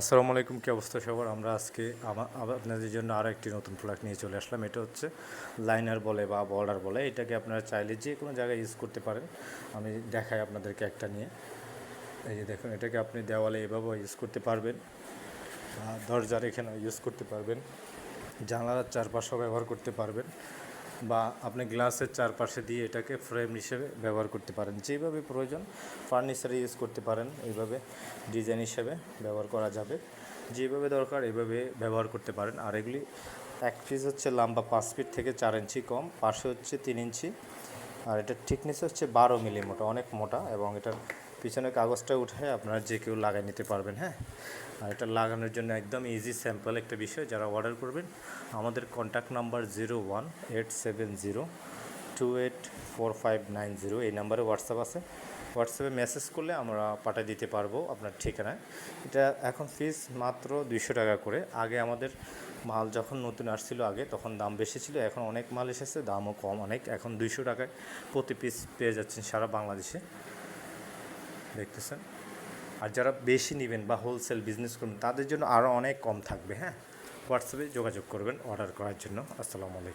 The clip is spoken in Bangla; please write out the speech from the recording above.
আসসালামু আলাইকুম, কী অবস্থা সবার? আমরা আজকে আপনাদের জন্য আরও একটি নতুন প্রোডাক্ট নিয়ে চলে আসলাম। এটা হচ্ছে লাইনার বলে বা বর্ডার বলে। এটাকে আপনারা চাইলে যে কোনো জায়গায় ইউজ করতে পারেন। আমি দেখাই আপনাদেরকে একটা নিয়ে। এই যে দেখুন, এটাকে আপনি দেওয়ালে এভাবেও ইউজ করতে পারবেন। দরজার এখানে ইউজ করতে পারবেন। জানালার চারপাশেও ব্যবহার করতে পারবেন। বা আপনি গ্লাসের চারপাশে দিয়ে এটাকে ফ্রেম হিসেবে ব্যবহার করতে পারেন। যেভাবে প্রয়োজন ফার্নিচারে ইউজ করতে পারেন, এইভাবে ডিজাইন হিসেবে ব্যবহার করা যাবে। যেভাবে দরকার এভাবে ব্যবহার করতে পারেন। আর এগুলি এক পিস হচ্ছে লম্বা পাঁচ ফিট থেকে চার ইঞ্চি কম, পাশে হচ্ছে তিন ইঞ্চি। আর এটার থিকনেস হচ্ছে বারো মিলি মোটা অনেক মোটা এবং এটার পিছনে কাগজটা উঠে আপনারা যে কেউ লাগাই নিতে পারবেন হ্যাঁ? আর এটা লাগানোর জন্য একদম ইজি স্যাম্পল একটা বিষয়, যারা অর্ডার করবেন, আমাদের contact number zero one eight seven zero two eight four five nine zero এই নাম্বারে হোয়াটসঅ্যাপ আছে। হোয়াটসঅ্যাপে মেসেজ করলে আমরা পাঠিয়ে দিতে পারব আপনার ঠিকানায়। এটা এখন ফিস মাত্র দুইশো টাকা করে। আগে আমাদের মাল যখন নতুন আসছিল আগে, তখন দাম বেশি ছিল, এখন অনেক মাল এসেছে, দামও কম অনেক। এখন দুইশো টাকায় প্রতি পিস পেয়ে যাচ্ছেন সারা বাংলাদেশে। দেখতেছেন। আর যারা বেশি নেবেন বা হোলসেল বিজনেস করবেন, তাদের জন্য আরও অনেক কম থাকবে হ্যাঁ? হোয়াটসঅ্যাপে যোগাযোগ করবেন অর্ডার করার জন্য। আসসালামু আলাইকুম।